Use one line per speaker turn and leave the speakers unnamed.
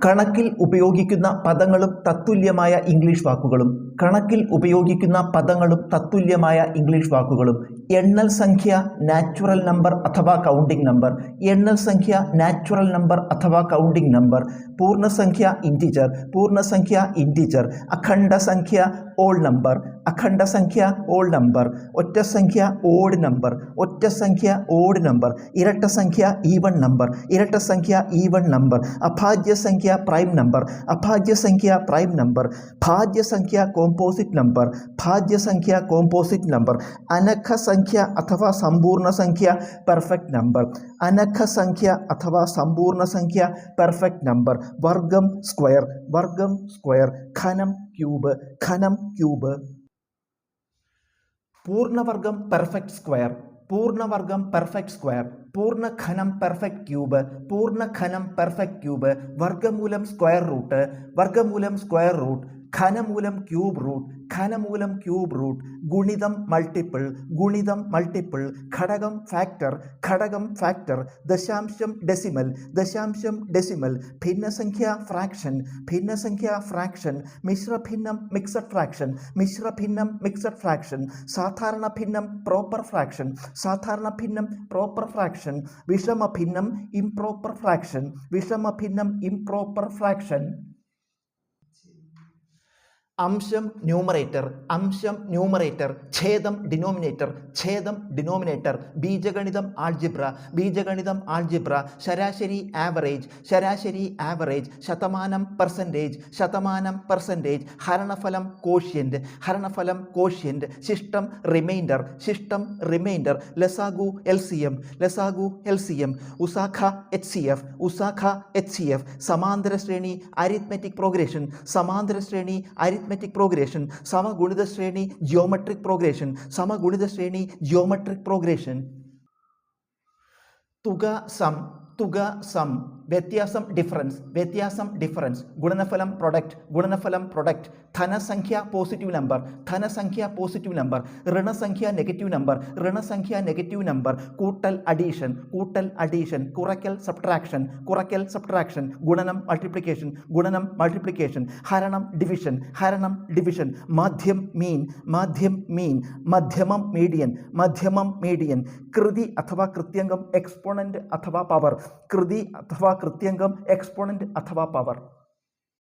കണക്കിൽ ഉപയോഗിക്കുന്ന പദങ്ങളും തത്തുല്യമായ ഇംഗ്ലീഷ് വാക്കുകളും കണക്കിൽ ഉപയോഗിക്കുന്ന പദങ്ങളും തത്തുല്യമായ ഇംഗ്ലീഷ് വാക്കുകളും എണ്ണൽ സംഖ്യ നാച്ചുറൽ നമ്പർ അഥവാ കൗണ്ടിംഗ് നമ്പർ എണ്ണൽ സംഖ്യ നാച്ചുറൽ നമ്പർ അഥവാ കൗണ്ടിംഗ് നമ്പർ പൂർണസംഖ്യ ഇന്റിജർ പൂർണസംഖ്യ ഇന്റിജർ അഖണ്ഡ സംഖ്യ ഓൾ നമ്പർ അഖണ്ഡ സംഖ്യ ഓൾ നമ്പർ ഒറ്റ സംഖ്യ ഓഡ് നമ്പർ ഒറ്റ സംഖ്യ ഓഡ് നമ്പർ ഇരട്ട സംഖ്യ ഈവൺ നമ്പർ ഇരട്ട സംഖ്യ ഈവൺ നമ്പർ അഭാജ്യ സംഖ്യ പ്രൈം നമ്പർ അഭാജ്യ സംഖ്യ പ്രൈം നമ്പർ ഭാജ്യ സംഖ്യ കോമ്പോസിറ്റ് നമ്പർ ഭാജ്യ സംഖ്യ കോമ്പോസിറ്റ് നമ്പർ അനഖ സംഖ്യ അഥവാ സമ്പൂർണ സംഖ്യ പെർഫെക്റ്റ് നമ്പർ അനഖ സംഖ്യ അഥവാ സമ്പൂർണ സംഖ്യ പെർഫെക്റ്റ് നമ്പർ വർഗം സ്ക്വയർ വർഗം സ്ക്വയർ ഖനം ക്യൂബ് ഖനം ക്യൂബ് പൂർണവർഗം പെർഫെക്റ്റ് സ്ക്വയർ പൂർണവർഗം പെർഫെക്റ്റ് സ്ക്വയർ പൂർണഘനം പെർഫെക്റ്റ് ക്യൂബ് പൂർണഘനം പെർഫെക്റ്റ് ക്യൂബ് വർഗമൂലം സ്ക്വയർ റൂട്ട് വർഗമൂലം സ്ക്വയർ റൂട്ട് ഘനമൂലം ക്യൂബ് റൂട്ട് ഘനമൂലം ക്യൂബ് റൂട്ട് ഗുണിതം മൾട്ടിപ്പിൾ ഗുണിതം മൾട്ടിപ്പിൾ ഘടകം ഫാക്ടർ ഘടകം ഫാക്ടർ ദശാംശം ഡെസിമൽ ദശാംശം ഡെസിമൽ ഭിന്നസംഖ്യ ഫ്രാക്ഷൻ ഭിന്നസംഖ്യ ഫ്രാക്ഷൻ മിശ്രഭിന്നം മിക്സഡ് ഫ്രാക്ഷൻ മിശ്രഭിന്നം മിക്സഡ് ഫ്രാക്ഷൻ സാധാരണ ഭിന്നം പ്രോപ്പർ ഫ്രാക്ഷൻ സാധാരണ ഭിന്നം പ്രോപ്പർ ഫ്രാക്ഷൻ വിഷമ ഭിന്നം ഇംപ്രോപ്പർ ഫ്രാക്ഷൻ വിഷമ ഭിന്നം ഇംപ്രോപ്പർ ഫ്രാക്ഷൻ. അംശം ന്യൂമറേറ്റർ അംശം ന്യൂമറേറ്റർ ഛേദം ഡിനോമിനേറ്റർ ഛേദം ഡിനോമിനേറ്റർ ബീജഗണിതം ആൾജിബ്ര ബീജഗണിതം ആൾജിബ്ര ശരാശരി ആവറേജ് ശരാശരി ആവറേജ് ശതമാനം പെർസെന്റേജ് ശതമാനം പെർസെന്റേജ് ഹരണഫലം കോഷ്യന്റ് ഹരണഫലം കോഷ്യന്റ് ശിഷ്ടം റിമൈൻഡർ ശിഷ്ടം റിമൈൻഡർ ലസാഗു എൽ സി എം ലസാഗു എൽ സി എം ഉസാഖ എച്ച് സി എഫ് ഉസാഖ എച്ച് സി എഫ് സമാന്തര ശ്രേണി അരിത്മെറ്റിക് പ്രോഗ്രഷൻ സമാന്തര ശ്രേണി അരിത്മെറ്റിക് പ്രോഗ്രേഷൻ സമഗുണിത ശ്രേണി ജിയോമെട്രിക് പ്രോഗ്രേഷൻ സമഗുണിത ശ്രേണി ജിയോമെട്രിക് പ്രോഗ്രേഷൻ തുക സം തുക സം. വ്യത്യാസം ഡിഫറൻസ് വ്യത്യാസം ഡിഫറൻസ് ഗുണനഫലം പ്രൊഡക്റ്റ് ഗുണനഫലം പ്രൊഡക്റ്റ് ധനസംഖ്യ പോസിറ്റീവ് നമ്പർ ധനസംഖ്യ പോസിറ്റീവ് നമ്പർ ഋണസംഖ്യ നെഗറ്റീവ് നമ്പർ ഋണസംഖ്യ നെഗറ്റീവ് നമ്പർ കൂട്ടൽ അഡീഷൻ കൂട്ടൽ അഡീഷൻ കുറയ്ക്കൽ സബ്ട്രാക്ഷൻ കുറയ്ക്കൽ സബ്ട്രാക്ഷൻ ഗുണനം മൾട്ടിപ്ലിക്കേഷൻ ഗുണനം മൾട്ടിപ്ലിക്കേഷൻ ഹരണം ഡിവിഷൻ ഹരണം ഡിവിഷൻ മാധ്യം മീൻ മാധ്യം മീൻ മധ്യമം മീഡിയൻ മധ്യമം മീഡിയൻ കൃതി അഥവാ കൃത്യംഗം എക്സ്പോണന്റ് അഥവാ പവർ കൃതി അഥവാ കൃത്യംഗം എക്സ്പോണന്റ് അഥവാ പവർ